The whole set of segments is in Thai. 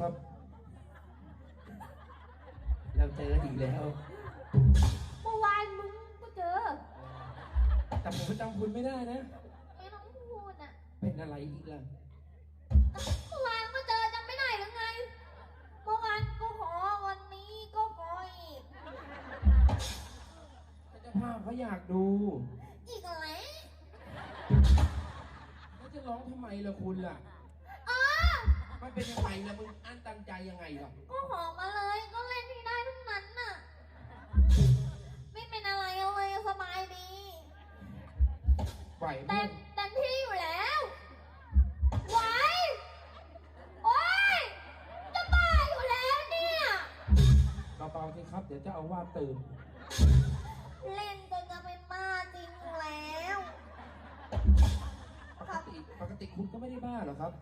ครับ เราเจอกันอีกแล้วเมื่อวานมึงก็เจอ แต่ผมจำคุณไม่ได้นะ ไม่ต้องพูดอะเป็นอะไรอีกล่ะเมื่อวานก็เจอจำไม่ได้หรือไง เมื่อวานก็ขอวันนี้ก็ขออีกแต่เจ้าภาพเขาอยากดูอีกแล้วแล้วจะร้องทำไมล่ะคุณล่ะอ๋อ มันเป็นยังไงล่ะมึงอันตันใจยังไงล่ะก็ขอมาเลย ก็เล่นที่ได้ทั้งนั้นน่ะ ไม่เป็นอะไรเลยสบายดี ไหวไหมเต็มเต็มที่อยู่แล้ว ไหว โอ๊ย จะบ้าอยู่แล้วเนี่ย เบาๆสิครับเดี๋ยวเจะเอาว่าสตื่น เล่นจนจะเป็นบ้าจริงแล้ว ปกติปกติคุณก็ไม่ได้บ้าหรอกครับ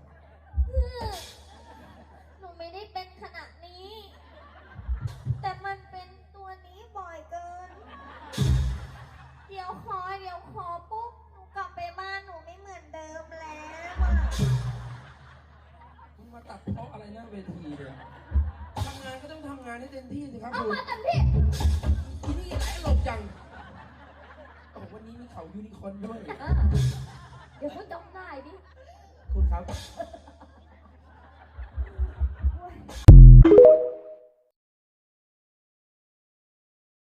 หนูไม่ได้เป็นขนาดนี้ แต่มันเป็นตัวนี้บ่อยเกิน เดี๋ยวขอเดี๋ยวขอปุ๊บ หนูกลับไปบ้านหนูไม่เหมือนเดิมแล้วอะคุณมาตัดเพราะอะไรหน้าเวทีเนี่ยทำงานก็ต้องทำงานให้เต็มที่สิครับเอาคุณมาเต็มที่ที่นี่ไหนหลบจังโอ้วันนี้มีเขายูนิคอร์นด้วย เออเดี๋ยวคุณจำได้ดิ คุณครับ